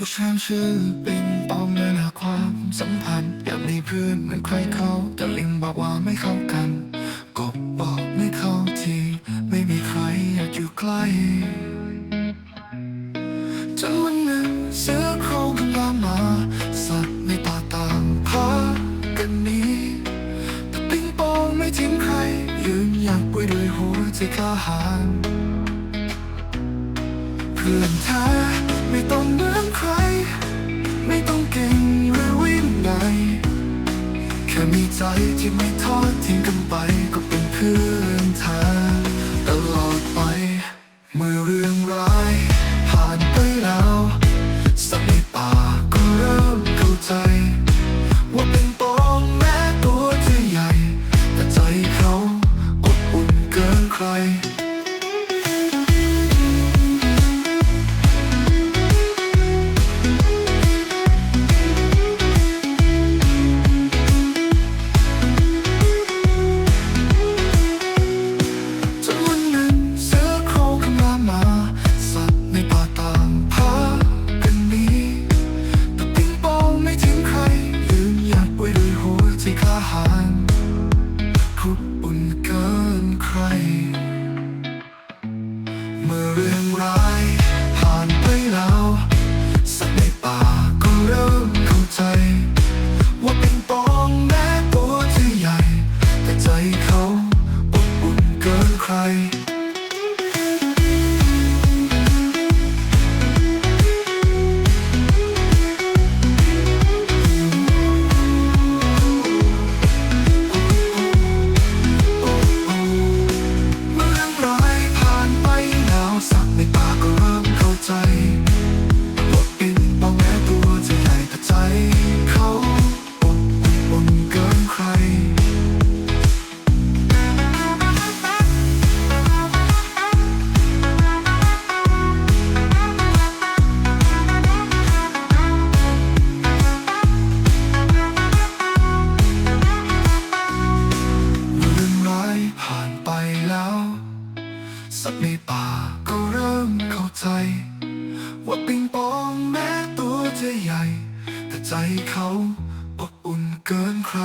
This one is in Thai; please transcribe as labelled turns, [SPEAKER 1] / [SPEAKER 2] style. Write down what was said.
[SPEAKER 1] ผู้ชายชื่อปิงปองเนื้อหาความสัมพันธ์อยากมีเพื่อนเหมือนใครเขาแต่ลิงบอกว่าไม่เข้ากัน กบบอกไม่เข้าที ไม่มีใครอยากอยู่ใกล้จนวันหนึ่งเสือโครงขึ้นมามาสัตว์ในป่าต่างพากันนี้แต่ปิงปองไม่ทิ้งใคร ยืนหยัดไว้ด้วยหัวใจกล้าหาญเพื่อนแท้ ค่มีใจที่ไม่ทอดทิ้งกันไปก็เป็นเพื่อนแท้ตลอดไป เมื่อเรื่องร้าย ผ่านไปแล้วสัตว์ในป่าก็เริ่มเข้าใจ ว่าเป็นปองแม้ตัวจะใหญ่ แต่ใจเขาอบอุ่นเกินใคร เก็เริ่มเข้าใจ ว่าปิงปองแม้ตัวจะใหญ่ แต่ใจเขาอบอุ่นเกินใคร